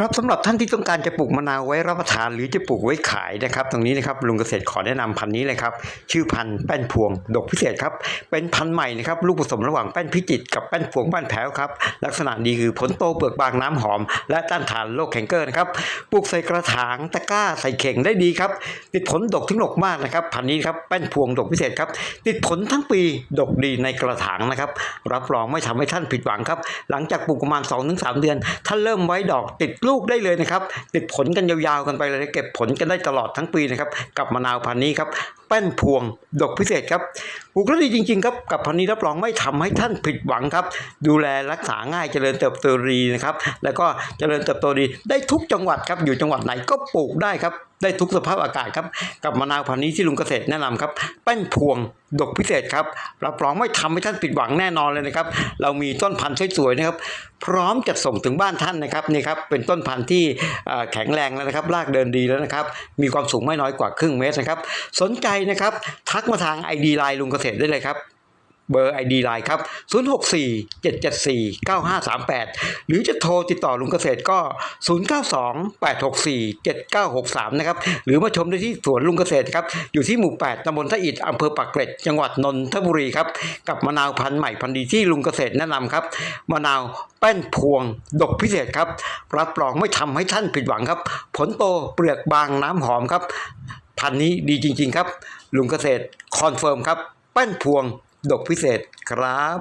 ครับสำหรับท่านที่ต้องการจะปลูกมะนาวไว้รับประทานหรือจะปลูกไว้ขายนะครับ ตรงนี้นะครับลุงเกษตรขอแนะนำพันธุ์นี้เลยครับ ชื่อพันธุ์แป้นพวง ดกพิเศษครับ เป็นพันธุ์ใหม่นะครับลูกผสมระหว่างแป้นพิจิตกับแป้นพวงบ้านแพ้วครับลักษณะดีคือผลโตเปลือกบางน้ำหอม และต้านทานโรคแคนเกอร์นะครับปลูกใส่กระถางตะกร้าใส่เข่งได้ดีครับติดผลดกถึงดกมากนะครับพันธุ์นี้ครับแป้นพวงดกพิเศษครับติดผลทั้งปีดกดีในกระถางนะครับรับรองไม่ทำให้ท่านผิดหวังครับ หลังจากปลูกประมาณ 2-3 เดือนท่านเริ่มไว้ดอกติดลูกลูกได้เลยนะครับติดผลกันยาวๆกันไปเลยเก็บผลกันได้ตลอดทั้งปีนะครับกับมะนาวพันธุ์นี้ครับ แป้นพวง ดอกพิเศษครับปลูกแล้วดีจริง ๆ ครับ กับพันนี้รับรองไม่ทำให้ท่านผิดหวังครับ ดูแลรักษาง่ายเจริญเติบโตดีนะครับ แล้วก็เจริญเติบโตดีได้ทุกจังหวัดครับอยู่จังหวัดไหนก็ปลูกได้ครับได้ทุกสภาพอากาศครับ กับมะนาวพันธุ์นี้ที่ลุงเกษตรแนะนำครับแป้นพวงดกพิเศษครับรับรองไม่ทำให้ท่านผิดหวังแน่นอนเลยนะครับ เรามีต้นพันธุ์สวยๆนะครับ พร้อมจะส่งถึงบ้านท่านนะครับนี่ครับเป็นต้นพันธุ์ที่แข็งแรงแล้วนะครับรากเดินดีแล้วนะครับ มีความสูงไม่น้อยกว่าครึ่งเมตรนะครับ สนใจนะครับ ทักมาทาง ID ไลน์ลุงเกษตรได้เลยครับ เบอร์ ID ไลน์ครับ 064 774 9538 หรือจะโทรติดต่อลุงเกษตรก็ 092 864 7963 นะครับ หรือมาชมได้ที่สวนลุงเกษตรครับ อยู่ที่หมู่ 8ตำบลท่าอิฐอำเภอปากเกร็ด จังหวัดนนทบุรีครับ กับมะนาวพันธุ์ใหม่พันธุ์ดีที่ลุงเกษตรแนะนำครับ มะนาวแป้นพวง ดกพิเศษครับ รับรองไม่ทำให้ท่านผิดหวังครับ ผลโตเปลือกบางน้ำหอมครับ พันนี้ดีจริง ๆ ครับ ลุงเกษตรคอนเฟิร์มครับ แป้นพวงดกพิเศษครับ